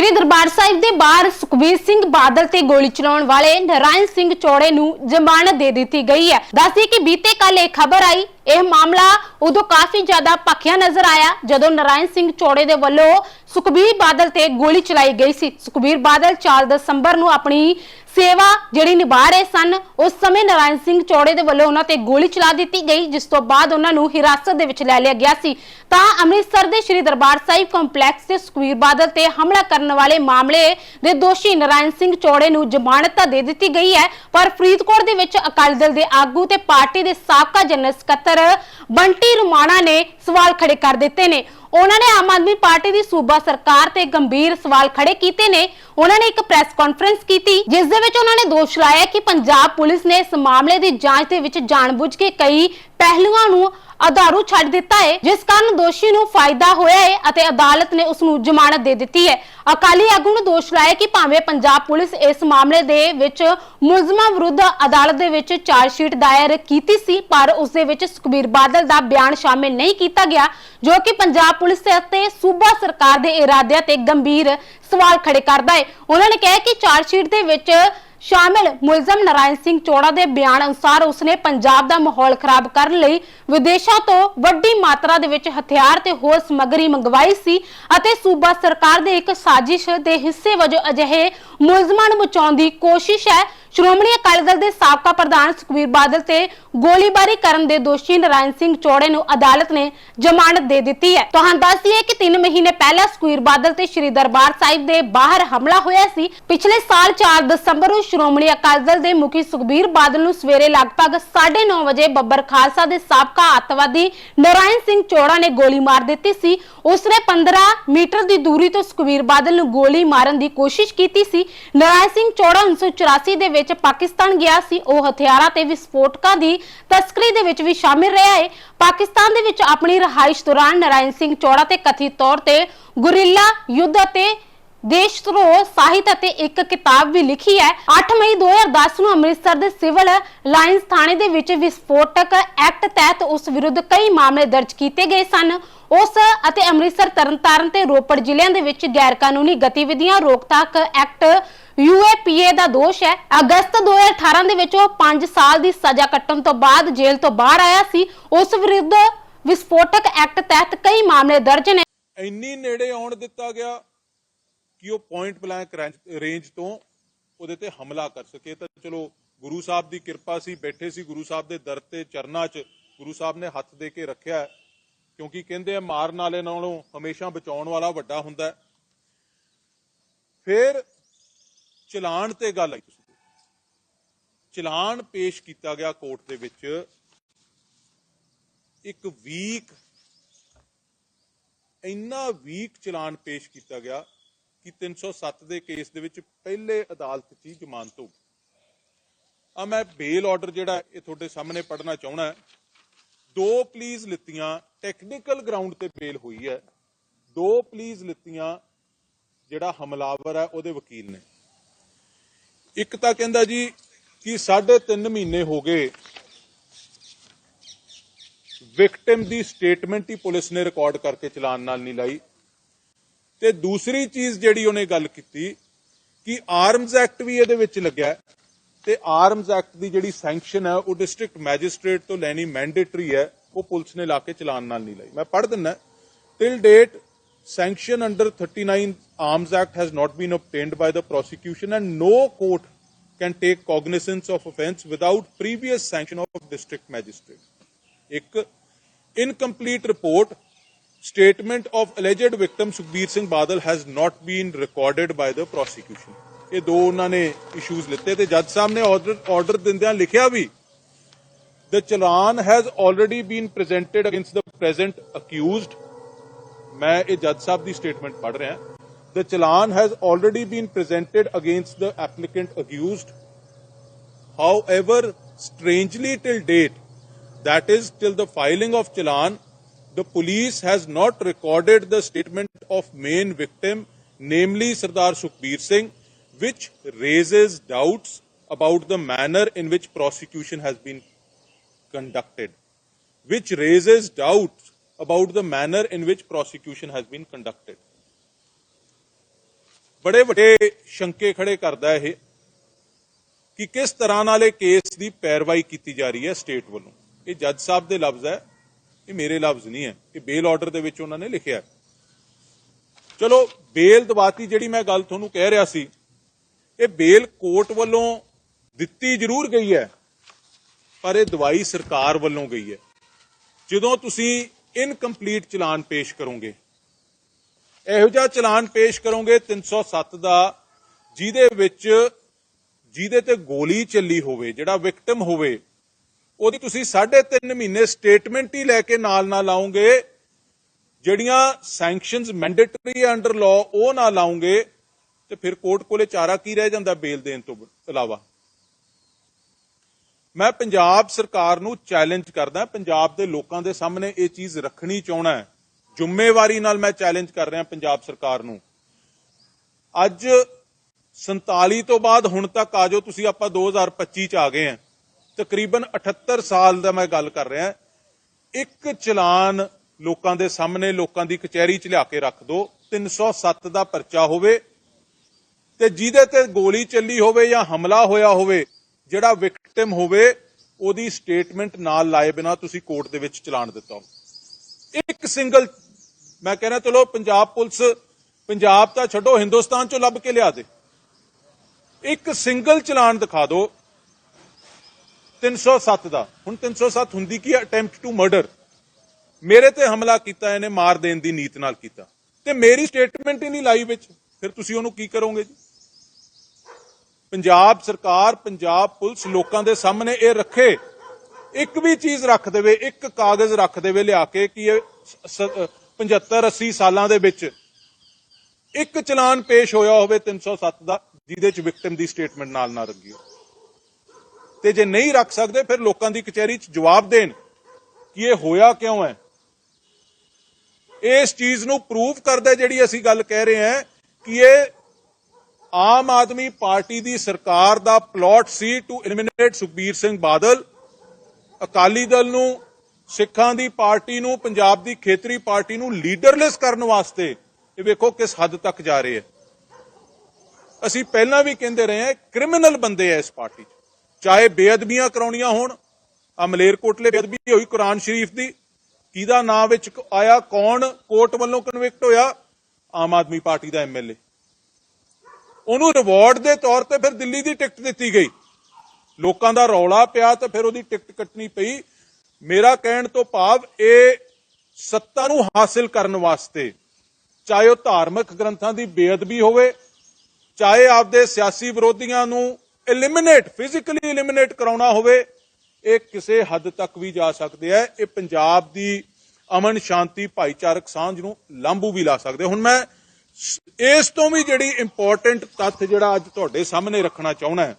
ਸ਼੍ਰੀ ਦਰਬਾਰ ਸਾਹਿਬ ਦੇ ਬਾਹਰ ਸੁਖਬੀਰ ਸਿੰਘ ਬਾਦਲ ਤੇ ਗੋਲੀ ਚਲਾਉਣ ਵਾਲੇ ਨਰਾਇਣ ਸਿੰਘ ਚੌੜੇ ਨੂੰ ਜ਼ਮਾਨਤ ਦੇ ਦਿੱਤੀ ਗਈ ਹੈ। ਦੱਸਦੀ ਕਿ ਬੀਤੇ ਕੱਲ ਇਹ ਖਬਰ ਆਈ। ਇਹ ਮਾਮਲਾ ਉਦੋਂ ਕਾਫੀ ਜ਼ਿਆਦਾ ਭਖਿਆ ਨਜ਼ਰ ਆਇਆ, ਜਦੋਂ ਨਰਾਇਣ ਸਿੰਘ ਚੌੜੇ ਦੇ ਵੱਲੋਂ ਸੁਖਬੀਰ ਬਾਦਲ ਤੇ ਗੋਲੀ ਚਲਾਈ ਗਈ ਸੀ। ਸੁਖਬੀਰ ਬਾਦਲ 4 ਦਸੰਬਰ ਨੂੰ ਆਪਣੀ ਸੇਵਾ ਜਿਹੜੀ ਨਿਭਾ ਰਹੇ ਸਨ, ਉਸ ਸਮੇਂ ਨਰਾਇਣ ਸਿੰਘ ਚੌੜੇ ਦੇ ਵੱਲੋਂ ਉਹਨਾਂ ਤੇ ਗੋਲੀ ਚਲਾ ਦਿੱਤੀ ਗਈ, ਜਿਸ ਤੋਂ ਬਾਅਦ ਉਹਨਾਂ ਨੂੰ ਹਿਰਾਸਤ ਦੇ ਵਿੱਚ ਲੈ ਲਿਆ ਗਿਆ ਸੀ। ਤਾਂ ਅੰਮ੍ਰਿਤਸਰ ਦੇ ਸ਼੍ਰੀ ਦਰਬਾਰ ਸਾਹਿਬ ਕੰਪਲੈਕਸ ਤੇ ਸੁਖਬੀਰ ਬਾਦਲ ਤੇ ਹਮਲਾ ਕਰਨ ਵਾਲੇ ਮਾਮਲੇ ਦੇ ਦੋਸ਼ੀ ਨਰਾਇਣ ਸਿੰਘ ਚੌੜੇ ਨੂੰ ਜ਼ਮਾਨਤ ਤਾਂ ਦੇ ਦਿੱਤੀ ਗਈ ਹੈ, ਪਰ ਫਰੀਦਕੋਟ ਦੇ ਵਿੱਚ ਅਕਾਲੀ ਦਲ ਦੇ ਆਗੂ ਤੇ ਪਾਰਟੀ ਦੇ ਸਾਬਕਾ ਜਨਰਲ ਸਕੱਤਰ ਬੰਟੀ ਰੁਮਾਣਾ ਨੇ ਸਵਾਲ ਖੜੇ ਕਰ ਦਿੱਤੇ ਨੇ। ਉਹਨਾਂ ਨੇ ਆਮ ਆਦਮੀ ਪਾਰਟੀ ਦੀ ਸੂਬਾ ਸਰਕਾਰ ਤੇ ਗੰਭੀਰ ਸਵਾਲ ਖੜੇ ਕੀਤੇ ਨੇ। ਉਹਨਾਂ ਨੇ ਇੱਕ ਪ੍ਰੈਸ ਕਾਨਫਰੰਸ ਕੀਤੀ, ਜਿਸ ਦੇ ਵਿੱਚ ਉਹਨਾਂ ਨੇ ਦੋਸ਼ ਲਾਇਆ ਕਿ ਪੰਜਾਬ ਪੁਲਿਸ ਨੇ ਇਸ ਮਾਮਲੇ ਦੀ ਜਾਂਚ ਦੇ ਵਿੱਚ ਜਾਣਬੁੱਝ ਕੇ ਕਈ ਪਹਿਲੂਆਂ ਨੂੰ ਅਧਾਰੂ ਛੱਡ ਦਿੱਤਾ ਹੈ ਜਿਸ ਕਾਰਨ ਦੋਸ਼ੀ ਨੂੰ ਫਾਇਦਾ ਹੋਇਆ ਹੈ ਅਤੇ ਅਦਾਲਤ ਨੇ ਉਸ ਨੂੰ ਜ਼ਮਾਨਤ ਦੇ ਦਿੱਤੀ ਹੈ ਅਕਾਲੀ ਆਗੂ ਨੇ ਦੋਸ਼ ਲਾਇਆ ਕਿ ਭਾਵੇਂ ਪੰਜਾਬ ਪੁਲਿਸ ਇਸ ਮਾਮਲੇ ਦੇ ਵਿੱਚ ਮੁਲਜ਼ਮਾਂ ਵਿਰੁੱਧ ਅਦਾਲਤ ਦੇ ਵਿੱਚ ਚਾਰਜ ਸ਼ੀਟ ਦਾਇਰ ਕੀਤੀ ਸੀ, ਪਰ ਉਸ ਦੇ ਵਿੱਚ ਸੁਖਬੀਰ ਬਾਦਲ ਦਾ ਬਿਆਨ ਸ਼ਾਮਿਲ ਨਹੀਂ ਕੀਤਾ ਗਿਆ, ਜੋ ਕਿ ਪੰਜਾਬ ਪੁਲਿਸ ਅਤੇ ਸੂਬਾ ਸਰਕਾਰ ਦੇ ਇਰਾਦਿਆਂ ਤੇ ਗੰਭੀਰ ਸਵਾਲ ਖੜੇ ਕਰਦਾ ਹੈ ਉਹਨਾਂ ਨੇ ਕਿਹਾ ਕਿ ਚਾਰਜ ਸ਼ੀਟ ਦੇ ਵਿੱਚ ਸ਼ਾਮਿਲ ਮੁਲਜ਼ਮ ਨਰਾਇਣ ਸਿੰਘ ਚੋੜਾ ਦੇ ਬਿਆਨ ਅਨੁਸਾਰ ਉਸਨੇ ਪੰਜਾਬ ਦਾ ਮਾਹੌਲ ਖਰਾਬ ਕਰਨ ਲਈ ਵਿਦੇਸ਼ਾਂ ਤੋਂ ਵੱਡੀ ਮਾਤਰਾ ਦੇ ਵਿੱਚ ਹਥਿਆਰ ਤੇ ਹੋਰ ਸਮੱਗਰੀ ਮੰਗਵਾਈ ਸੀ ਅਤੇ ਸੂਬਾ ਸਰਕਾਰ ਦੇ ਇੱਕ ਸਾਜ਼ਿਸ਼ ਦੇ ਹਿੱਸੇ ਵਜੋਂ ਅਜਿਹੇ ਮੁਲਜ਼ਮਾਂ ਨੂੰ ਬਚਾਉਣ ਦੀ ਕੋਸ਼ਿਸ਼ ਹੈ। ਸ਼੍ਰੋਮਣੀ ਅਕਾਲੀ ਦਲ ਦੇ ਸਾਬਕਾ ਪ੍ਰਧਾਨ ਸੁਖਬੀਰ ਬਾਦਲ ਤੇ ਗੋਲੀਬਾਰੀ ਕਰਨ ਦੇ ਦੋਸ਼ੀ ਨਰਾਇਣ ਸਿੰਘ ਚੌੜੇ ਨੂੰ ਅਦਾਲਤ ਨੇ ਜ਼ਮਾਨਤ ਦੇ ਦਿੱਤੀ ਹੈ। ਤੁਹਾਨੂੰ ਦੱਸ ਦਈਏ ਕਿ 3 ਮਹੀਨੇ ਪਹਿਲਾਂ ਸੁਖਬੀਰ ਬਾਦਲ ਤੇ ਸ਼੍ਰੀ ਦਰਬਾਰ ਸਾਹਿਬ ਦੇ ਬਾਹਰ ਹਮਲਾ ਹੋਇਆ ਸੀ। ਪਿਛਲੇ ਸਾਲ 4 ਦਸੰਬਰ ਨੂੰ ਸ਼੍ਰੋਮਣੀ ਅਕਾਲੀ ਦਲ ਦੇ ਮੁਖੀ ਸੁਖਬੀਰ ਬਾਦਲ ਨੂੰ ਸਵੇਰੇ ਲਗਭਗ 9:30 ਵਜੇ ਬੱਬਰ ਖਾਲਸਾ ਦੇ ਸਾਬਕਾ ਅੱਤਵਾਦੀ ਨਰਾਇਣ ਸਿੰਘ ਚੌੜਾ ਨੇ ਗੋਲੀ ਮਾਰ ਦਿੱਤੀ ਸੀ। ਉਸਨੇ 15 ਮੀਟਰ ਦੀ ਦੂਰੀ ਤੋਂ ਸੁਖਬੀਰ ਬਾਦਲ ਨੂੰ ਗੋਲੀ ਮਾਰਨ ਦੀ ਕੋਸ਼ਿਸ਼ ਕੀਤੀ ਸੀ। ਨਰਾਇਣ ਸਿੰਘ ਚੋੜਾ 1984 ਦੇ ਵਿੱਚ ਪਾਕਿਸਤਾਨ ਗਿਆ ਸੀ। ਉਹ ਹਥਿਆਰਾਂ ਤੇ ਵਿਸਫੋਟਕਾਂ ਦੀ ਤਸਕਰੀ ਦੇ ਵਿੱਚ ਵੀ ਸ਼ਾਮਿਲ ਰਿਹਾ ਹੈ ਪਾਕਿਸਤਾਨ ਦੇ ਵਿੱਚ ਆਪਣੀ ਰਹਾਇਸ਼ ਦੌਰਾਨ ਨਰਾਇਣ ਸਿੰਘ ਚੋੜਾ ਤੇ ਕਥਿਤ ਤੌਰ ਤੇ ਗੁਰਿੱਲਾ ਯੁੱਧ ਅਤੇ ਦੇਸ਼ ਧਰੋਹ ਸਾਹਿਤ ਅਤੇ ਇੱਕ ਕਿਤਾਬ ਵੀ ਲਿਖੀ ਹੈ। 8 ਮਈ 2010 ਨੂੰ ਅੰਮ੍ਰਿਤਸਰ ਦੇ ਸਿਵਲ ਲਾਈਨਸ ਥਾਣੇ ਦੇ ਵਿੱਚ ਵਿਸਫੋਟਕ ਐਕਟ ਤਹਿਤ ਉਸ ਵਿਰੁੱਧ ਕਈ ਮਾਮਲੇ ਦਰਜ ਕੀਤੇ ਗਏ ਸਨ। ਉਸ ਅਤੇ ਅੰਮ੍ਰਿਤਸਰ ਤਰਨਤਾਰਨ ਤੇ ਰੋਪੜ ਜ਼ਿਲ੍ਹਿਆਂ ਦੇ ਵਿੱਚ ਗੈਰ ਕਾਨੂੰਨੀ ਗਤੀਵਿਧੀਆਂ, ਰੋਕਥਾਕ ਐਕਟ ਯੂਏਪੀਏ ਦਾ ਦੋਸ਼ ਹੈ। ਅਗਸਤ 2018 ਦੇ ਵਿੱਚ ਉਹ 5 ਸਾਲ ਦੀ ਸਜ਼ਾ ਕੱਟਣ ਤੋਂ ਬਾਅਦ ਜੇਲ੍ਹ ਤੋਂ ਬਾਹਰ ਆਇਆ ਸੀ। ਉਸ ਵਿਰੁੱਧ ਵਿਸਫੋਟਕ ਐਕਟ ਤਹਿਤ ਕਈ ਮਾਮਲੇ ਦਰਜ ਨੇ। ਇੰਨੀ ਨੇੜੇ ਆਉਣ ਦਿੱਤਾ ਗਿਆ ਕਿ ਉਹ ਪੁਆਇੰਟ ਬਲੈਂਕ ਰੇਂਜ ਤੋਂ ਉਹਦੇ ਤੇ ਹਮਲਾ ਕਰ ਸਕੇ। ਤਾਂ ਚਲੋ, ਗੁਰੂ ਸਾਹਿਬ ਦੀ ਕਿਰਪਾ ਸੀ, ਬੈਠੇ ਸੀ ਗੁਰੂ ਸਾਹਿਬ ਦੇ ਦਰ ਤੇ ਚਰਨਾਂ 'ਚ। ਗੁਰੂ ਸਾਹਿਬ ਨੇ ਹੱਥ ਦੇ ਕੇ ਰੱਖਿਆ ਹੈ। ਕਿਉਂਕਿ ਕਹਿੰਦੇ ਆ, ਮਾਰਨ ਵਾਲੇ ਨਾਲੋਂ ਹਮੇਸ਼ਾ ਬਚਾਉਣ ਵਾਲਾ ਵੱਡਾ ਹੁੰਦਾ ਹੈ। ਫਿਰ ਚਲਾਨ ਤੇ ਗੱਲ ਆਈ ਤੁਸੀਂ। ਚਲਾਨ ਪੇਸ਼ ਕੀਤਾ ਗਿਆ ਕੋਰਟ ਦੇ ਵਿੱਚ। ਇੱਕ ਵੀਕ, ਇੰਨਾ ਵੀਕ ਚਲਾਨ ਪੇਸ਼ ਕੀਤਾ ਗਿਆ ਕਿ 307 ਦੇ ਕੇਸ ਦੇ ਵਿੱਚ ਪਹਿਲੇ ਅਦਾਲਤ 'ਚ ਹੀ ਜ਼ਮਾਨਤ ਹੋ ਗਈ। ਆ ਮੈਂ ਬੇਲ ਆਰਡਰ ਜਿਹੜਾ ਇਹ ਤੁਹਾਡੇ ਸਾਹਮਣੇ ਪੜਨਾ ਚਾਹਣਾ ਦੋ ਪਲੀਜ਼ ਲਿੱਤੀਆਂ ਟੈਕਨੀਕਲ ਗਰਾਊਂਡ ਤੇ ਬੇਲ ਹੋਈ ਹੈ। ਦੋ ਪਲੀਜ਼ ਲਿੱਤੀਆਂ ਜਿਹੜਾ ਹਮਲਾਵਰ ਹੈ, ਉਹਦੇ ਵਕੀਲ ਨੇ। ਇੱਕ ਤਾਂ ਕਹਿੰਦਾ ਜੀ ਕਿ 3.5 ਮਹੀਨੇ ਹੋ ਗਏ। ਵਿਕਟਮ ਦੀ ਸਟੇਟਮੈਂਟ ਹੀ ਪੁਲਿਸ ਨੇ ਰਿਕਾਰਡ ਕਰਕੇ ਚਲਾਨ ਨਾਲ ਨਹੀਂ ਲਾਈ। ਤੇ ਦੂਸਰੀ ਚੀਜ਼ ਜਿਹੜੀ ਉਹਨੇ ਗੱਲ ਕੀਤੀ ਕਿ ਆਰਮਜ਼ ਐਕਟ ਵੀ ਇਹਦੇ ਵਿੱਚ ਲੱਗਿਆ ਤੇ ਆਰਮਜ਼ ਐਕਟ ਦੀ ਜਿਹੜੀ ਸੈਂਕਸ਼ਨ ਹੈ, ਉਹ ਡਿਸਟ੍ਰਿਕਟ ਮੈਜਿਸਟ੍ਰੇਟ ਤੋਂ ਲੈਣੀ ਮੈਂਡੇਟਰੀ ਹੈ, ਉਹ ਪੁਲਿਸ ਨੇ ਲਾ ਕੇ ਚਲਾਨ ਨਾਲ ਨਹੀਂ ਲਾਈ। ਮੈਂ ਪੜ੍ਹ ਦਿੰਦਾ till date sanction under 39 arms act has not been obtained by the prosecution and no court can take cognizance of offense without previous sanction of district magistrate ਇੱਕ incomplete report statement of alleged victim Sukhbir Singh Badal has not been recorded by the prosecution ਇਹ ਦੋ ਉਹਨਾਂ ਨੇ issues ਲਿੱਤੇ ਤੇ ਜੱਜ ਸਾਹਿਬ ਨੇ order order ਦਿੰਦਿਆਂ ਲਿਖਿਆ ਵੀ the challan has already been presented against the present मैं ये जज साहब की स्टेटमेंट पढ़ रहा the challan has already been presented against the applicant accused strangely till date, that is, till the filing of chalan, the police has not recorded the statement of main victim, namely Sardar Sukhbir Singh, which raises doubts about the manner in which prosecution has been conducted, which raises doubts about the manner in which prosecution has been conducted. ਬੜੇ ਵੱਡੇ ਸ਼ੰਕੇ ਖੜੇ ਕਰਦਾ ਇਹ ਕਿ ਕਿਸ ਤਰ੍ਹਾਂ ਨਾਲ ਇਹ ਕੇਸ ਦੀ ਪੈਰਵਾਈ ਕੀਤੀ ਜਾ ਰਹੀ ਹੈ ਸਟੇਟ ਵੱਲੋਂ। ਇਹ ਜੱਜ ਸਾਹਿਬ ਦੇ ਲਫ਼ਜ਼ ਹੈ, ਇਹ ਮੇਰੇ ਲਫ਼ਜ਼ ਨਹੀਂ ਹੈ, ਇਹ ਬੇਲ ਆਰਡਰ ਦੇ ਵਿੱਚ ਉਹਨਾਂ ਨੇ ਲਿਖਿਆ ਚਲੋ ਬੇਲ ਦਵਾਤੀ ਜਿਹੜੀ ਮੈਂ ਗੱਲ ਤੁਹਾਨੂੰ ਕਹਿ ਰਿਹਾ ਸੀ, ਇਹ ਬੇਲ ਕੋਰਟ ਵੱਲੋਂ ਦਿੱਤੀ ਜ਼ਰੂਰ ਗਈ ਹੈ, ਪਰ ਇਹ ਦਵਾਈ ਸਰਕਾਰ ਵੱਲੋਂ ਗਈ ਹੈ। ਜਦੋਂ ਤੁਸੀਂ ਇਨਕੰਪਲੀਟ ਚਲਾਨ ਪੇਸ਼ ਕਰੋਗੇ। ਇਹੋ ਜਿਹਾ ਚਲਾਨ ਪੇਸ਼ ਕਰੋਗੇ 307 ਦਾ, ਜਿਹਦੇ ਵਿੱਚ, ਜਿਹਦੇ ਤੇ ਗੋਲੀ ਚੱਲੀ ਹੋਵੇ, ਜਿਹੜਾ ਵਿਕਟਮ ਹੋਵੇ, ਉਹਦੀ ਤੁਸੀਂ 3.5 ਮਹੀਨੇ ਸਟੇਟਮੈਂਟ ਹੀ ਲੈ ਕੇ ਨਾਲ ਨਾਲ ਲਾਉਂਗੇ ਜਿਹੜੀਆਂ ਸੈਂਕਸ਼ਨਸ ਮੈਂਡੇਟਰੀ ਅੰਡਰ ਲਾਅ ਉਹ ਨਾ ਲਾਉਂਗੇ ਤੇ ਫਿਰ ਕੋਰਟ ਕੋਲੇ ਚਾਰਾ ਕੀ ਰਹਿ ਜਾਂਦਾ ਬੇਲ ਦੇਣ ਤੋਂ ਇਲਾਵਾ? ਮੈਂ ਪੰਜਾਬ ਸਰਕਾਰ ਨੂੰ ਚੈਲੰਜ ਕਰਦਾ, ਪੰਜਾਬ ਦੇ ਲੋਕਾਂ ਦੇ ਸਾਹਮਣੇ ਇਹ ਚੀਜ਼ ਰੱਖਣੀ ਚਾਹਣਾ ਹੈ। ਜ਼ਿੰਮੇਵਾਰੀ ਨਾਲ ਮੈਂ ਚੈਲੰਜ ਕਰ ਰਿਹਾ ਪੰਜਾਬ ਸਰਕਾਰ ਨੂੰ। ਅੱਜ 47 ਤੋਂ ਬਾਅਦ ਹੁਣ ਤੱਕ ਆਜੋ ਤੁਸੀਂ ਆਪਾਂ 2025 ਚ ਆ ਗਏ ਆ ਤਕਰੀਬਨ 78 ਸਾਲ ਦਾ ਮੈਂ ਗੱਲ ਕਰ ਰਿਹਾ। ਇੱਕ ਚਲਾਨ ਲੋਕਾਂ ਦੇ ਸਾਹਮਣੇ, ਲੋਕਾਂ ਦੀ ਕਚਹਿਰੀ ਚ ਲਿਆ ਕੇ ਰੱਖ ਦਿਓ 307 ਦਾ ਪਰਚਾ ਹੋਵੇ ਤੇ ਜਿਹਦੇ ਤੇ ਗੋਲੀ ਚੱਲੀ ਹੋਵੇ ਜਾਂ ਹਮਲਾ ਹੋਇਆ ਹੋਵੇ, ਜਿਹੜਾ ਵਿਕਟਿਮ ਹੋਵੇ, ਉਹਦੀ ਸਟੇਟਮੈਂਟ ਨਾਲ ਲਾਏ ਬਿਨਾ ਤੁਸੀਂ ਕੋਰਟ ਦੇ ਵਿੱਚ ਚਲਾਨ ਦਿੱਤਾ। ਹੋ ਇੱਕ ਸਿੰਗਲ ਮੈਂ ਕਹਿੰਦਾ ਚਲੋ ਪੰਜਾਬ ਪੁਲਿਸ, ਪੰਜਾਬ ਤਾਂ ਛੱਡੋ, ਹਿੰਦੁਸਤਾਨ ਚੋਂ ਲੱਭ ਕੇ ਲਿਆ ਦੇ। ਇੱਕ ਸਿੰਗਲ ਚਲਾਨ ਦਿਖਾ ਦਿਓ 307 ਦਾ। ਹੁਣ 307 ਹੁੰਦੀ ਕੀ ਅਟੈਂਪਟ ਟੂ ਮਰਡਰ ਮੇਰੇ ਤੇ ਹਮਲਾ ਕੀਤਾ, ਇਹਨੇ ਮਾਰ ਦੇਣ ਦੀ ਨੀਤ ਨਾਲ ਕੀਤਾ। ਤੇ ਮੇਰੀ ਸਟੇਟਮੈਂਟ ਹੀ ਨਹੀਂ ਲਾਈ ਵਿੱਚ। ਫਿਰ ਤੁਸੀਂ ਉਹਨੂੰ ਕੀ ਕਰੋਗੇ ਜੀ? ਪੰਜਾਬ ਸਰਕਾਰ, ਪੰਜਾਬ ਪੁਲਿਸ ਲੋਕਾਂ ਦੇ ਸਾਹਮਣੇ ਇਹ ਰੱਖੇ। ਇੱਕ ਵੀ ਚੀਜ਼ ਰੱਖ ਦੇਵੇ, ਇੱਕ ਕਾਗਜ਼ ਰੱਖ ਦੇਵੇ ਲਿਆ ਕੇ ਕਿ ਇਹ 75 80 ਸਾਲਾਂ ਦੇ ਵਿੱਚ ਇੱਕ ਚਲਾਨ ਪੇਸ਼ ਹੋਇਆ ਹੋਵੇ 307 ਦਾ, ਜਿਹਦੇ ਚ ਵਿਕਟਮ ਦੀ ਸਟੇਟਮੈਂਟ ਨਾਲ ਨਾ ਰੱਖੀ ਤੇ ਜੇ ਨਹੀਂ ਰੱਖ ਸਕਦੇ, ਫਿਰ ਲੋਕਾਂ ਦੀ ਕਚਹਿਰੀ 'ਚ ਜਵਾਬ ਦੇਣ ਕਿ ਇਹ ਹੋਇਆ ਕਿਉਂ ਹੈ। ਇਸ ਚੀਜ਼ ਨੂੰ ਪ੍ਰੂਫ ਕਰਦਾ ਜਿਹੜੀ ਅਸੀਂ ਗੱਲ ਕਹਿ ਰਹੇ ਹਾਂ ਕਿ ਇਹ ਆਮ ਆਦਮੀ ਪਾਰਟੀ ਦੀ ਸਰਕਾਰ ਦਾ ਪਲਾਟ ਸੀ ਟੂ ਐਲੀਮੀਨੇਟ ਸੁਖਬੀਰ ਸਿੰਘ ਬਾਦਲ। ਅਕਾਲੀ ਦਲ ਨੂੰ, ਸਿੱਖਾਂ ਦੀ ਪਾਰਟੀ ਨੂੰ, ਪੰਜਾਬ ਦੀ ਖੇਤਰੀ ਪਾਰਟੀ ਨੂੰ ਲੀਡਰਲੈਸ ਕਰਨ ਵਾਸਤੇ ਇਹ ਵੇਖੋ ਕਿਸ ਹੱਦ ਤੱਕ ਜਾ ਰਹੇ ਹੈ। ਅਸੀਂ ਪਹਿਲਾਂ ਵੀ ਕਹਿੰਦੇ ਰਹੇ ਹਾਂ ਕ੍ਰਿਮੀਨਲ ਬੰਦੇ ਐ ਇਸ ਪਾਰਟੀ 'ਚ। ਚਾਹੇ ਬੇਅਦਬੀਆਂ ਕਰਾਉਣੀਆਂ ਹੋਣ ਆ ਮਲੇਰਕੋਟਲੇ ਬੇਅਦਬੀ ਹੋਈ ਕੁਰਾਨ ਸ਼ਰੀਫ ਦੀ, ਕਿਹਦਾ ਨਾਂ ਵਿੱਚ ਆਇਆ, ਕੌਣ ਕੋਰਟ ਵੱਲੋਂ ਕਨਵਿਕਟ ਹੋਇਆ? ਆਮ ਆਦਮੀ ਪਾਰਟੀ ਦਾ ਐਮਐਲਏ ਉਹਨੂੰ ਰਿਵਾਰਡ ਦੇ ਤੌਰ ਤੇ ਫਿਰ ਦਿੱਲੀ ਦੀ ਟਿਕਟ ਦਿੱਤੀ ਗਈ। ਲੋਕਾਂ ਦਾ ਰੌਲਾ ਪਿਆ ਤੇ ਫਿਰ ਉਹਦੀ ਟਿਕਟ ਕੱਟਣੀ ਪਈ। ਮੇਰਾ ਕਹਿਣ ਤੋਂ ਭਾਵ ਇਹ ਸੱਤਾ ਨੂੰ ਹਾਸਲ ਕਰਨ ਵਾਸਤੇ, ਚਾਹੇ ਉਹ ਧਾਰਮਿਕ ਗ੍ਰੰਥਾਂ ਦੀ ਬੇਅਦਬੀ ਹੋਵੇ, ਚਾਹੇ ਆਪਦੇ ਸਿਆਸੀ ਵਿਰੋਧੀਆਂ ਨੂੰ ਐਲੀਮੀਨੇਟ ਫਿਜ਼ੀਕਲੀ ਐਲੀਮੀਨੇਟ ਕਰਾਉਣਾ ਹੋਵੇ, ਇਹ ਕਿਸੇ ਹੱਦ ਤੱਕ ਵੀ ਜਾ ਸਕਦੇ ਆ। ਇਹ ਪੰਜਾਬ ਦੀ ਅਮਨ ਸ਼ਾਂਤੀ ਭਾਈਚਾਰਕ ਸਾਂਝ ਨੂੰ ਲਾਂਬੂ ਵੀ ਲਾ ਸਕਦੇ ਹੁਣ ਮੈਂ ਇਸ ਤੋਂ ਵੀ ਜਿਹੜੀ ਇੰਪੋਰਟੈਂਟ ਤੱਥ ਜਿਹੜਾ ਅੱਜ ਤੁਹਾਡੇ ਸਾਹਮਣੇ ਰੱਖਣਾ ਚਾਹੁੰਦਾ ਹੈ,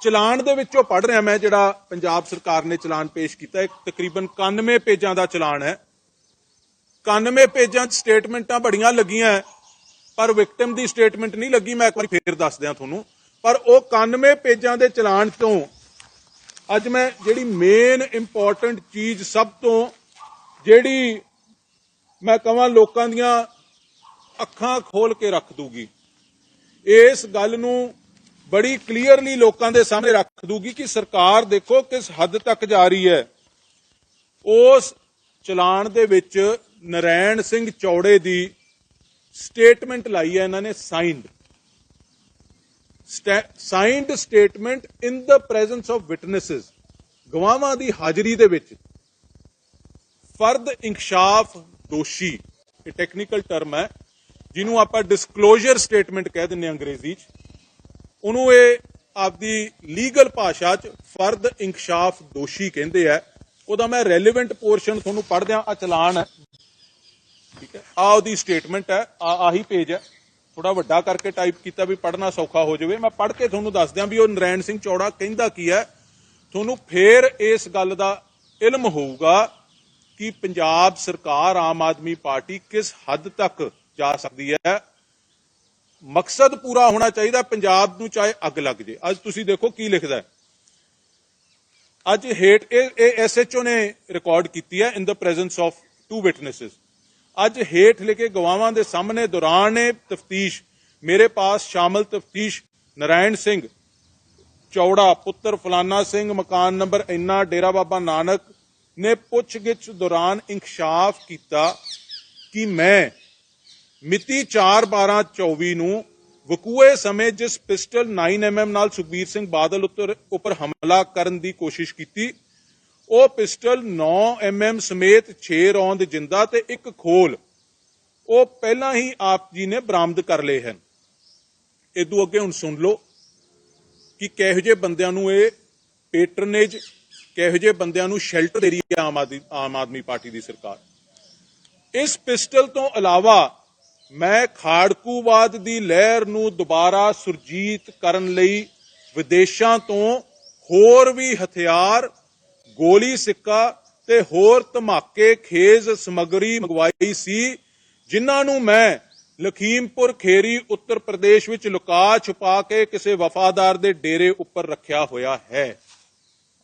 ਚਲਾਨ ਦੇ ਵਿੱਚੋਂ ਪੜ ਰਿਹਾ ਮੈਂ ਜਿਹੜਾ ਪੰਜਾਬ ਸਰਕਾਰ ਨੇ ਚਲਾਨ ਪੇਸ਼ ਕੀਤਾ ਇੱਕ ਤਕਰੀਬਨ 91 ਪੇਜਾਂ ਦਾ ਚਲਾਨ ਹੈ। 91 ਪੇਜਾਂ 'ਚ ਸਟੇਟਮੈਂਟਾਂ ਬੜੀਆਂ ਲੱਗੀਆਂ ਪਰ ਵਿਕਟਮ ਦੀ ਸਟੇਟਮੈਂਟ ਨਹੀਂ ਲੱਗੀ, ਮੈਂ ਇੱਕ ਵਾਰੀ ਫੇਰ ਦੱਸ ਦਿਆਂ ਤੁਹਾਨੂੰ। ਪਰ ਉਹ 91 ਪੇਜਾਂ ਦੇ ਚਲਾਨ ਤੋਂ ਅੱਜ ਮੈਂ ਜਿਹੜੀ ਮੇਨ ਇੰਪੋਰਟੈਂਟ ਚੀਜ਼ ਸਭ ਤੋਂ ਜਿਹੜੀ ਮੈਂ ਕਹਾਂ ਲੋਕਾਂ ਦੀਆਂ ਅੱਖਾਂ ਖੋਲ ਕੇ ਰੱਖ ਦੂਗੀ। ਇਸ ਗੱਲ ਨੂੰ ਬੜੀ ਕਲੀਅਰਲੀ ਲੋਕਾਂ ਦੇ ਸਾਹਮਣੇ ਰੱਖ ਦੂਗੀ ਕਿ ਸਰਕਾਰ ਦੇਖੋ ਕਿਸ ਹੱਦ ਤੱਕ ਜਾ ਰਹੀ ਹੈ। ਉਸ ਚਲਾਨ ਦੇ ਵਿੱਚ ਨਰੈਣ ਸਿੰਘ ਚੌੜੇ ਦੀ ਸਟੇਟਮੈਂਟ ਲਾਈ ਹੈ, ਇਹਨਾਂ ਨੇ signed signed statement in the presence of witnesses ਗਵਾਹਾਂ ਦੀ ਹਾਜ਼ਰੀ ਦੇ ਵਿੱਚ। ਫਰਦ ਇਨਕਸ਼ਾਫ ਦੋਸ਼ੀ। ਇਹ ਟੈਕਨੀਕਲ ਟਰਮ ਹੈ। ਜਿਹਨੂੰ ਆਪਾਂ ਡਿਸਕਲੋਜ਼ਰ ਸਟੇਟਮੈਂਟ ਕਹਿ ਦਿੰਦੇ ਹਾਂ ਅੰਗਰੇਜ਼ੀ 'ਚ, ਉਹਨੂੰ ਇਹ ਆਪਦੀ ਲੀਗਲ ਭਾਸ਼ਾ 'ਚ ਫਰਦ ਇਨਕਸ਼ਾਫ ਦੋਸ਼ੀ ਕਹਿੰਦੇ ਆ। ਉਹਦਾ ਮੈਂ ਰੈਲੇਵੈਂਟ ਪੋਰਸ਼ਨ ਤੁਹਾਨੂੰ ਪੜ੍ਹਦਿਆਂ ਆ ਚਲਾਨ ਹੈ। ਠੀਕ ਹੈ? ਆ ਉਹਦੀ ਸਟੇਟਮੈਂਟ ਹੈ ਆ ਆਹੀ ਪੇਜ ਹੈ। ਥੋੜਾ ਵੱਡਾ ਕਰਕੇ ਟਾਈਪ ਕੀਤਾ ਵੀ ਪੜ੍ਹਨਾ ਸੌਖਾ ਹੋ ਜਾਵੇ। ਮੈਂ ਪੜ੍ਹ ਕੇ ਤੁਹਾਨੂੰ ਦੱਸ ਦਿਆਂ ਵੀ ਉਹ ਨਰੈਣ ਸਿੰਘ ਚੌੜਾ ਕਹਿੰਦਾ ਕੀ ਹੈ। ਤੁਹਾਨੂੰ ਫੇਰ ਇਸ ਗੱਲ ਦਾ ਇਲਮ ਹੋਊਗਾ ਕਿ ਪੰਜਾਬ ਸਰਕਾਰ ਆਮ ਆਦਮੀ ਪਾਰਟੀ ਕਿਸ ਹੱਦ ਤੱਕ ਜਾ ਸਕਦੀ ਹੈ। ਮਕਸਦ ਪੂਰਾ ਹੋਣਾ ਚਾਹੀਦਾ ਪੰਜਾਬ ਨੂੰ ਚਾਹੇ ਅੱਗ ਲੱਗ ਜੇ। ਅੱਜ ਤੁਸੀਂ ਦੇਖੋ ਕੀ ਲਿਖਦਾ ਹੈ। ਅੱਜ ਹੇਟ ਇਹ ਐਸਐਚਓ ਨੇ ਰਿਕਾਰਡ ਕੀਤੀ ਹੈ in the presence of two witnesses ਅੱਜ ਹੇਠ ਲਿਖੇ ਗਵਾਹਾਂ ਦੇ ਸਾਹਮਣੇ ਦੌਰਾਨ ਤਫਤੀਸ਼, ਮੇਰੇ ਪਾਸ ਸ਼ਾਮਲ ਤਫਤੀਸ਼, ਨਰਾਇਣ ਸਿੰਘ, ਚੌੜਾ ਪੁੱਤਰ ਫਲਾਨਾ ਸਿੰਘ, ਮਕਾਨ ਨੰਬਰ ਇੰਨਾ, ਡੇਰਾ ਬਾਬਾ ਨਾਨਕ ਨੇ ਪੁੱਛਗਿੱਛ ਦੌਰਾਨ ਇਨਕਸ਼ਾਫ ਕੀਤਾ ਕਿ ਮੈਂ ਮਿਤੀ 4/12/24 ਨੂੰ ਵਕੂਏ ਸਮੇਂ ਜਿਸ ਪਿਸਟਲ 9mm ਨਾਲ ਸੁਖਬੀਰ ਸਿੰਘ ਬਾਦਲ ਉੱਪਰ ਹਮਲਾ ਕਰਨ ਦੀ ਕੋਸ਼ਿਸ਼ ਕੀਤੀ, ਉਹ ਪਿਸਟਲ 9mm ਸਮੇਤ 6 ਰੌਂਦ ਜਿੰਦਾ ਤੇ ਇੱਕ ਖੋਲ ਉਹ ਪਹਿਲਾਂ ਹੀ ਆਪ ਜੀ ਨੇ ਬਰਾਮਦ ਕਰ ਲਏ ਹਨ। ਇਦੋਂ ਅੱਗੇ ਹੁਣ ਸੁਣ ਲਓ ਕਿ ਕਿਹੋ ਜਿਹੇ ਬੰਦਿਆਂ ਨੂੰ ਇਹ ਪੈਟਰਨੇਜ ਕਿਹੋ ਜਿਹੇ ਬੰਦਿਆਂ ਨੂੰ ਸ਼ੈਲਟਰ ਦੇ ਰਹੀ ਹੈ ਆਮ ਆਦਮੀ ਆਮ ਆਦਮੀ ਪਾਰਟੀ ਦੀ ਸਰਕਾਰ। ਇਸ ਪਿਸਟਲ ਤੋਂ ਇਲਾਵਾ ਮੈਂ ਖਾੜਕੂਵਾਦ ਦੀ ਲਹਿਰ ਨੂੰ ਦੁਬਾਰਾ ਸੁਰਜੀਤ ਕਰਨ ਲਈ ਵਿਦੇਸ਼ਾਂ ਤੋਂ ਹੋਰ ਵੀ ਹਥਿਆਰ, ਗੋਲੀ ਸਿੱਕਾ ਤੇ ਹੋਰ ਧਮਾਕੇ ਖੇਜ਼ ਸਮਗਰੀ ਮੰਗਵਾਈ ਸੀ, ਜਿਨ੍ਹਾਂ ਨੂੰ ਮੈਂ ਲਖੀਮਪੁਰ ਖੇਰੀ ਉੱਤਰ ਪ੍ਰਦੇਸ਼ ਵਿੱਚ ਲੁਕਾ ਛੁਪਾ ਕੇ ਕਿਸੇ ਵਫਾਦਾਰ ਦੇ ਡੇਰੇ ਉੱਪਰ ਰੱਖਿਆ ਹੋਇਆ ਹੈ।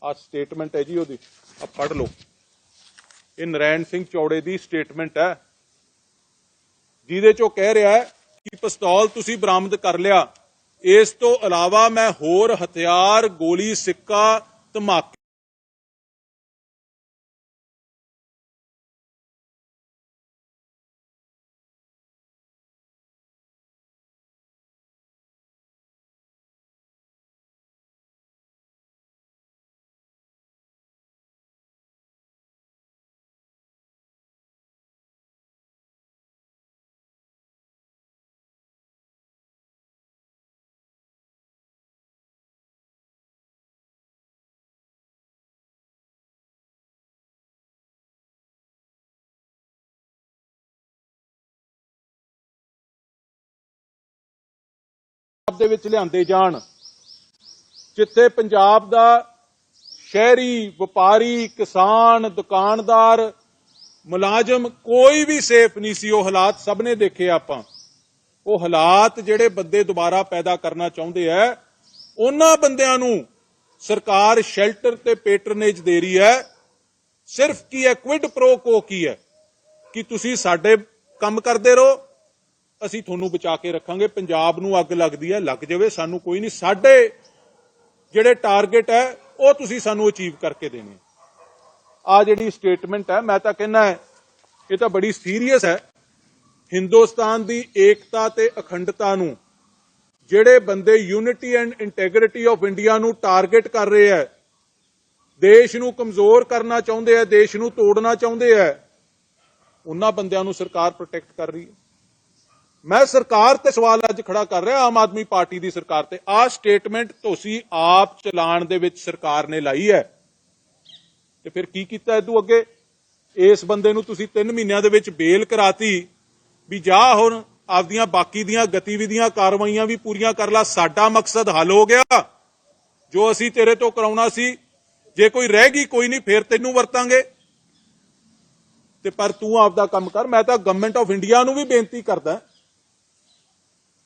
ਆ ਸਟੇਟਮੈਂਟ ਹੈ ਜੀ ਉਹਦੀ। ਆ ਪੜ੍ਹ ਲਓ। ਇਹ ਨਰੈਣ ਸਿੰਘ ਚੌੜੇ ਦੀ ਸਟੇਟਮੈਂਟ ਹੈ। ਜਿਹਦੇ ਚ ਉਹ ਕਹਿ ਰਿਹਾ ਹੈ ਕਿ ਪਿਸਤੌਲ ਤੁਸੀਂ ਬਰਾਮਦ ਕਰ ਲਿਆ। ਇਸ ਤੋਂ ਇਲਾਵਾ ਮੈਂ ਹੋਰ ਹਥਿਆਰ, ਗੋਲੀ, ਸਿੱਕਾ, ਧਮਾਕੇ ਦੇ ਵਿੱਚ ਲਿਆਂਦੇ ਜਾਣ, ਜਿੱਥੇ ਪੰਜਾਬ ਦਾ ਸ਼ਹਿਰੀ ਵਪਾਰੀ, ਕਿਸਾਨ, ਦੁਕਾਨਦਾਰ, ਮੁਲਾਜ਼ਮ ਕੋਈ ਵੀ ਸੇਫ ਨਹੀਂ ਸੀ, ਉਹ ਹਾਲਾਤ ਸਭ ਨੇ ਦੇਖੇ ਆਪਾਂ। ਉਹ ਹਾਲਾਤ ਜਿਹੜੇ ਬੰਦੇ ਦੁਬਾਰਾ ਪੈਦਾ ਕਰਨਾ ਚਾਹੁੰਦੇ ਆ, ਉਹਨਾਂ ਬੰਦਿਆਂ ਨੂੰ ਸਰਕਾਰ ਸ਼ੈਲਟਰ ਤੇ ਪੈਟਰਨੇਜ ਦੇ ਰਹੀ ਹੈ। ਸਿਰਫ ਕੀ ਹੈ? ਕੁਇਡ ਪ੍ਰੋ ਕੋ ਕੀ ਹੈ? ਕਿ ਤੁਸੀਂ ਸਾਡੇ ਕੰਮ ਕਰਦੇ ਰਹੋ ਅਸੀਂ ਤੁਹਾਨੂੰ ਬਚਾ ਕੇ ਰੱਖਾਂਗੇ। ਪੰਜਾਬ ਨੂੰ ਅੱਗ ਲੱਗਦੀ ਹੈ, ਲੱਗ ਜਾਵੇ, ਸਾਨੂੰ ਕੋਈ ਨਹੀਂ। ਸਾਡੇ ਜਿਹੜੇ ਟਾਰਗੇਟ ਹੈ, ਉਹ ਤੁਸੀਂ ਸਾਨੂੰ ਅਚੀਵ ਕਰਕੇ ਦੇਣੇ ਆ ਜਿਹੜੀ ਸਟੇਟਮੈਂਟ ਹੈ, ਮੈਂ ਤਾਂ ਕਹਿੰਦਾ ਇਹ ਤਾਂ ਬੜੀ ਸੀਰੀਅਸ ਹੈ। ਹਿੰਦੁਸਤਾਨ ਦੀ ਏਕਤਾ ਤੇ ਅਖੰਡਤਾ ਨੂੰ ਜਿਹੜੇ ਬੰਦੇ unity and integrity of India ਨੂੰ ਟਾਰਗੇਟ ਕਰ ਰਹੇ ਹੈ, ਦੇਸ਼ ਨੂੰ ਕਮਜ਼ੋਰ ਕਰਨਾ ਚਾਹੁੰਦੇ ਹੈ, ਦੇਸ਼ ਨੂੰ ਤੋੜਨਾ ਚਾਹੁੰਦੇ ਹੈ, ਉਹਨਾਂ ਬੰਦਿਆਂ ਨੂੰ ਸਰਕਾਰ ਪ੍ਰੋਟੈਕਟ ਕਰ ਰਹੀ ਹੈ। ਮੈਂ ਸਰਕਾਰ ਤੇ ਸਵਾਲ ਅੱਜ ਖੜਾ ਕਰ ਰਿਹਾ, ਆਮ ਆਦਮੀ ਪਾਰਟੀ ਦੀ ਸਰਕਾਰ ਤੇ। ਆਹ ਸਟੇਟਮੈਂਟ ਤੁਸੀਂ ਆਪ ਚਲਾਣ ਦੇ ਵਿੱਚ ਸਰਕਾਰ ਨੇ ਲਾਈ ਹੈ। ਤੇ ਫਿਰ ਕੀ ਕੀਤਾ ਇਦੋਂ ਅੱਗੇ? ਇਸ ਬੰਦੇ ਨੂੰ ਤੁਸੀਂ 3 ਮਹੀਨਿਆਂ ਦੇ ਵਿੱਚ ਬੇਲ ਕਰਾਤੀ ਵੀ ਜਾ ਹੁਣ ਆਪਦੀਆਂ ਬਾਕੀ ਦੀਆਂ ਗਤੀਵਿਧੀਆਂ, ਕਾਰਵਾਈਆਂ ਵੀ ਪੂਰੀਆਂ ਕਰ ਲਾ। ਸਾਡਾ ਮਕਸਦ ਹੱਲ ਹੋ ਗਿਆ। ਜੋ ਅਸੀਂ ਤੇਰੇ ਤੋਂ ਕਰਾਉਣਾ ਸੀ, ਜੇ ਕੋਈ ਰਹਿ ਗਈ, ਕੋਈ ਨਹੀਂ, ਫੇਰ ਤੈਨੂੰ ਵਰਤਾਂਗੇ। ਤੇ ਪਰ ਤੂੰ ਆਪਦਾ ਕੰਮ ਕਰ। ਮੈਂ ਤਾਂ ਗਵਰਨਮੈਂਟ ਆਫ ਇੰਡੀਆ ਨੂੰ ਵੀ ਬੇਨਤੀ ਕਰਦਾ।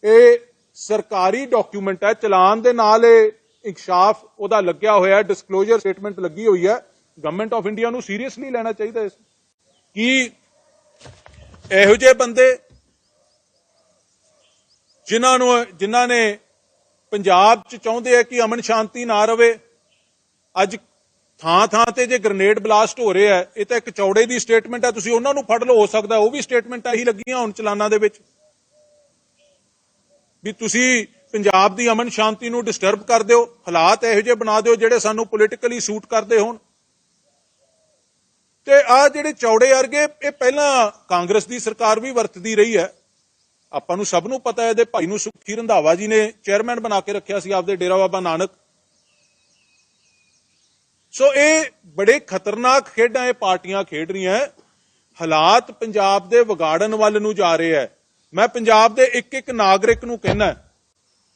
ਇਹ ਸਰਕਾਰੀ ਡਾਕੂਮੈਂਟ ਹੈ, ਚਲਾਨ ਦੇ ਨਾਲ ਇਹ ਇਨਕਸ਼ਾਫ ਉਹਦਾ ਲੱਗਿਆ ਹੋਇਆ ਹੈ ਡਿਸਕਲੋਜ਼ਰ ਸਟੇਟਮੈਂਟ ਲੱਗੀ ਹੋਈ ਹੈ। ਗਵਰਨਮੈਂਟ ਆਫ ਇੰਡੀਆ ਨੂੰ ਸੀਰੀਅਸਲੀ ਲੈਣਾ ਚਾਹੀਦਾ ਇਸ ਕੀ ਇਹੋ ਜਿਹੇ ਬੰਦੇ ਜਿਨ੍ਹਾਂ ਨੂੰ, ਜਿਨ੍ਹਾਂ ਨੇ ਪੰਜਾਬ 'ਚ ਚਾਹੁੰਦੇ ਆ ਕਿ ਅਮਨ ਸ਼ਾਂਤੀ ਨਾ ਰਵੇ, ਅੱਜ ਥਾਂ ਥਾਂ ਤੇ ਜੇ ਗ੍ਰਨੇਡ ਬਲਾਸਟ ਹੋ ਰਿਹਾ ਇਹ ਤਾਂ ਇੱਕ ਚੌੜੇ ਦੀ ਸਟੇਟਮੈਂਟ ਹੈ, ਤੁਸੀਂ ਉਹਨਾਂ ਨੂੰ ਫੜ ਲਓ, ਹੋ ਸਕਦਾ ਉਹ ਵੀ ਸਟੇਟਮੈਂਟਾਂ ਹੀ ਲੱਗੀਆਂ ਹੁਣ ਚਲਾਨਾਂ ਦੇ ਵਿੱਚ। ਵੀ ਤੁਸੀਂ ਪੰਜਾਬ ਦੀ ਅਮਨ ਸ਼ਾਂਤੀ ਨੂੰ ਡਿਸਟਰਬ ਕਰ ਦਿਓ, ਹਾਲਾਤ ਇਹੋ ਜਿਹੇ ਬਣਾ ਦਿਓ ਜਿਹੜੇ ਸਾਨੂੰ ਪੋਲੀਟੀਕਲੀ ਸੂਟ ਕਰਦੇ ਹੋਣ। ਤੇ ਆ ਜਿਹੜੇ ਚੌੜੇ ਅਰਗੇ ਇਹ ਪਹਿਲਾਂ ਕਾਂਗਰਸ ਦੀ ਸਰਕਾਰ ਵੀ ਵਰਤਦੀ ਰਹੀ ਹੈ। ਆਪਾਂ ਨੂੰ ਸਭ ਨੂੰ ਪਤਾ ਹੈ, ਇਹਦੇ ਭਾਈ ਨੂੰ ਸੁਖੀ ਰੰਧਾਵਾ ਜੀ ਨੇ ਚੇਅਰਮੈਨ ਬਣਾ ਕੇ ਰੱਖਿਆ ਸੀ ਆਪਦੇ ਡੇਰਾ ਬਾਬਾ ਨਾਨਕ। ਸੋ ਇਹ ਬੜੇ ਖਤਰਨਾਕ ਖੇਡਾਂ, ਇਹ ਪਾਰਟੀਆਂ ਖੇਡ ਰਹੀਆਂ। ਹਾਲਾਤ ਪੰਜਾਬ ਦੇ ਵਿਗਾੜਨ ਵੱਲ ਨੂੰ ਜਾ ਰਹੇ ਹੈ। ਮੈਂ ਪੰਜਾਬ ਦੇ ਇੱਕ ਇੱਕ ਨਾਗਰਿਕ ਨੂੰ ਕਹਿਣਾ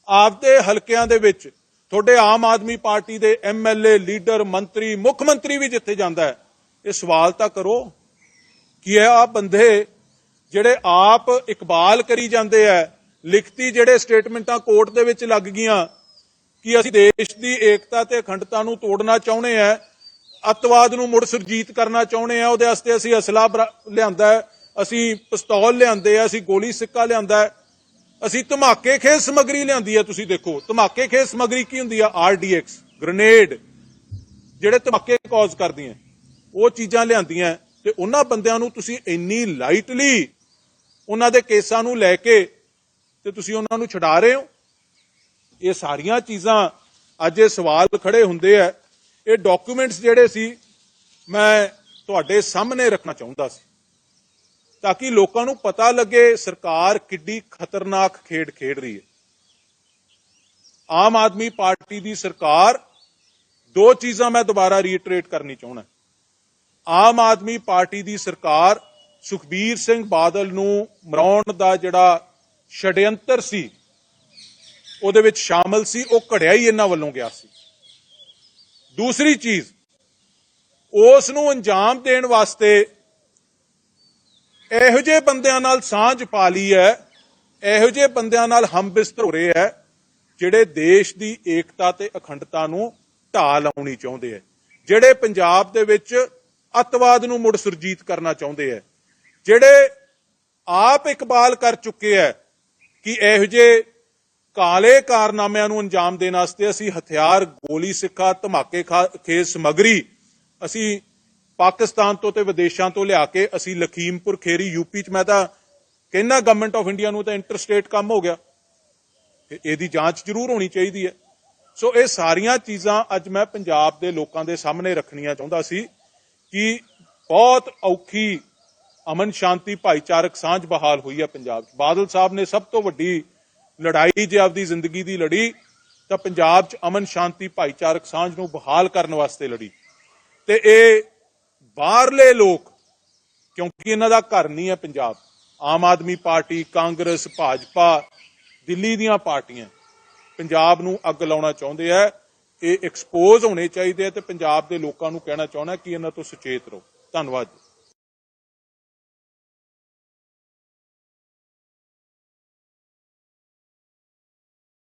ਆਪਦੇ ਹਲਕਿਆਂ ਦੇ ਵਿੱਚ ਤੁਹਾਡੇ ਆਮ ਆਦਮੀ ਪਾਰਟੀ ਦੇ ਐਮਐਲਏ ਲੀਡਰ, ਮੰਤਰੀ, ਮੁੱਖ ਮੰਤਰੀ ਵੀ ਜਿੱਥੇ ਜਾਂਦਾ ਹੈ, ਇਹ ਸਵਾਲ ਤਾਂ ਕਰੋ, ਕਿ ਇਹ ਆ ਬੰਦੇ ਜਿਹੜੇ ਆਪ ਇਕਬਾਲ ਕਰੀ ਜਾਂਦੇ ਐ ਲਿਖਤੀ ਜਿਹੜੇ ਸਟੇਟਮੈਂਟਾਂ ਕੋਰਟ ਦੇ ਵਿੱਚ ਲੱਗ ਗਈਆਂ, ਕਿ ਅਸੀਂ ਦੇਸ਼ ਦੀ ਏਕਤਾ ਤੇ ਅਖੰਡਤਾ ਨੂੰ ਤੋੜਨਾ ਚਾਹੁੰਦੇ ਆ, ਅੱਤਵਾਦ ਨੂੰ ਮੁੜ ਸੁਰਜੀਤ ਕਰਨਾ ਚਾਹੁੰਦੇ ਆ, ਉਹਦੇ ਵਾਸਤੇ ਅਸੀਂ ਅਸਲਾ ਬਰਾ- ਲਿਆਂਦਾ ਹੈ ਅਸੀਂ ਪਿਸਤੌਲ ਲਿਆਂਦੇ ਆ, ਅਸੀਂ ਗੋਲੀ ਸਿੱਕਾ ਲਿਆਂਦਾ ਹੈ। ਅਸੀਂ ਧਮਾਕੇ ਖੇਸ ਸਮਗਰੀ ਲਿਆਂਦੀ ਹੈ, ਤੁਸੀਂ ਦੇਖੋ। ਧਮਾਕੇ ਖੇਸ ਸਮਗਰੀ ਕੀ ਹੁੰਦੀ ਆ? ਆਰਡੀਐਕਸ ਗ੍ਰੇਨੇਡ ਜਿਹੜੇ ਧਮਾਕੇ ਕਾਜ਼ ਕਰਦੀਆਂ ਉਹ ਚੀਜ਼ਾਂ ਲਿਆਂਦੀਆਂ ਤੇ ਉਹਨਾਂ ਬੰਦਿਆਂ ਨੂੰ ਤੁਸੀਂ ਇੰਨੀ ਲਾਈਟਲੀ ਉਹਨਾਂ ਦੇ ਕੇਸਾਂ ਨੂੰ ਲੈ ਕੇ ਤੇ ਤੁਸੀਂ ਉਹਨਾਂ ਨੂੰ ਛਡਾ ਰਹੇ ਹੋ। ਇਹ ਸਾਰੀਆਂ ਚੀਜ਼ਾਂ ਅੱਜ ਇਹ ਸਵਾਲ ਖੜੇ ਹੁੰਦੇ ਆ। ਇਹ ਡਾਕੂਮੈਂਟਸ ਜਿਹੜੇ ਸੀ, ਮੈਂ ਤੁਹਾਡੇ ਸਾਹਮਣੇ ਰੱਖਣਾ ਚਾਹੁੰਦਾ ਸੀ। ਤਾਂ ਕਿ ਲੋਕਾਂ ਨੂੰ ਪਤਾ ਲੱਗੇ ਸਰਕਾਰ ਕਿੱਡੀ ਖਤਰਨਾਕ ਖੇਡ ਖੇਡ ਰਹੀ ਹੈ। ਆਮ ਆਦਮੀ ਪਾਰਟੀ ਦੀ ਸਰਕਾਰ ਦੋ ਚੀਜ਼ਾਂ ਮੈਂ ਦੁਬਾਰਾ ਰੀਟਰੇਟ ਕਰਨੀ ਚਾਹੁੰਦਾ ਆਮ ਆਦਮੀ ਪਾਰਟੀ ਦੀ ਸਰਕਾਰ ਸੁਖਬੀਰ ਸਿੰਘ ਬਾਦਲ ਨੂੰ ਮਰਾਉਣ ਦਾ ਜਿਹੜਾ ਛੜਯੰਤਰ ਸੀ, ਉਹਦੇ ਵਿੱਚ ਸ਼ਾਮਲ ਸੀ, ਉਹ ਘੜਿਆ ਹੀ ਇਹਨਾਂ ਵੱਲੋਂ ਗਿਆ ਸੀ। ਦੂਸਰੀ ਚੀਜ਼, ਉਸ ਨੂੰ ਅੰਜਾਮ ਦੇਣ ਵਾਸਤੇ ਇਹੋ ਜਿਹੇ ਬੰਦਿਆਂ ਨਾਲ ਸਾਂਝ ਪਾ ਲਈ ਹੈ, ਇਹੋ ਜਿਹੇ ਬੰਦਿਆਂ ਨਾਲ ਹਮਬਿਸਤਰ ਹੋ ਰਹੇ ਹੈ, ਜਿਹੜੇ ਦੇਸ਼ ਦੀ ਏਕਤਾ ਤੇ ਅਖੰਡਤਾ ਨੂੰ ਢਾਹ ਲਾਉਣੀ ਚਾਹੁੰਦੇ ਹੈ, ਜਿਹੜੇ ਪੰਜਾਬ ਦੇ ਵਿੱਚ ਅੱਤਵਾਦ ਨੂੰ ਮੁੜ ਸੁਰਜੀਤ ਕਰਨਾ ਚਾਹੁੰਦੇ ਹੈ, ਜਿਹੜੇ ਆਪ ਇਕਬਾਲ ਕਰ ਚੁੱਕੇ ਹੈ ਕਿ ਇਹੋ ਜਿਹੇ ਕਾਲੇ ਕਾਰਨਾਮਿਆਂ ਨੂੰ ਅੰਜਾਮ ਦੇਣ ਵਾਸਤੇ ਅਸੀਂ ਹਥਿਆਰ, ਗੋਲੀ ਸਿੱਖਾ, ਧਮਾਕੇ ਖਾ- ਖੇਸ ਸਮਗਰੀ ਅਸੀਂ ਪਾਕਿਸਤਾਨ ਤੋਂ ਤੇ ਵਿਦੇਸ਼ਾਂ ਤੋਂ ਲਿਆ ਕੇ ਅਸੀਂ ਲਖੀਮਪੁਰ ਖੇਰੀ ਯੂਪੀ ਚ ਮੈਂ ਤਾਂ ਕਹਿੰਦਾ ਗਵਰਨਮੈਂਟ ਆਫ ਇੰਡੀਆ ਨੂੰ ਤਾਂ ਇੰਟਰਸਟੇਟ ਕੰਮ ਹੋ ਗਿਆ। ਇਹਦੀ ਜਾਂਚ ਜ਼ਰੂਰ ਹੋਣੀ ਚਾਹੀਦੀ ਹੈ। ਸੋ ਇਹ ਸਾਰੀਆਂ ਚੀਜ਼ਾਂ ਅੱਜ ਮੈਂ ਪੰਜਾਬ ਦੇ ਲੋਕਾਂ ਦੇ ਸਾਹਮਣੇ ਰੱਖਣੀਆਂ ਚਾਹੁੰਦਾ ਸੀ ਕਿ ਬਹੁਤ ਔਖੀ ਅਮਨ ਸ਼ਾਂਤੀ ਭਾਈਚਾਰਕ ਸਾਂਝ ਬਹਾਲ ਹੋਈ ਹੈ ਪੰਜਾਬ 'ਚ। ਬਾਦਲ ਸਾਹਿਬ ਨੇ ਸਭ ਤੋਂ ਵੱਡੀ ਲੜਾਈ ਜੇ ਆਪਦੀ ਜ਼ਿੰਦਗੀ ਦੀ ਲੜੀ, ਤਾਂ ਪੰਜਾਬ 'ਚ ਅਮਨ ਸ਼ਾਂਤੀ ਭਾਈਚਾਰਕ ਸਾਂਝ ਨੂੰ ਬਹਾਲ ਕਰਨ ਵਾਸਤੇ ਲੜੀ। ਤੇ ਇਹ ਬਾਹਰਲੇ ਲੋਕ, ਕਿਉਂਕਿ ਇਹਨਾਂ ਦਾ ਘਰ ਨਹੀਂ ਹੈ ਪੰਜਾਬ, ਆਮ ਆਦਮੀ ਪਾਰਟੀ, ਕਾਂਗਰਸ, ਭਾਜਪਾ, ਦਿੱਲੀ ਦੀਆਂ ਪਾਰਟੀਆਂ, ਪੰਜਾਬ ਨੂੰ ਅੱਗ ਲਾਉਣਾ ਚਾਹੁੰਦੇ ਆ, ਇਹ ਐਕਸਪੋਜ਼ ਹੋਣੇ ਚਾਹੀਦੇ ਆ ਤੇ ਪੰਜਾਬ ਦੇ ਲੋਕਾਂ ਨੂੰ ਕਹਿਣਾ ਚਾਹੁੰਦਾ ਕਿ ਇਹਨਾਂ ਤੋਂ ਸੁਚੇਤ ਰਹੋ। ਧੰਨਵਾਦ ਜੀ।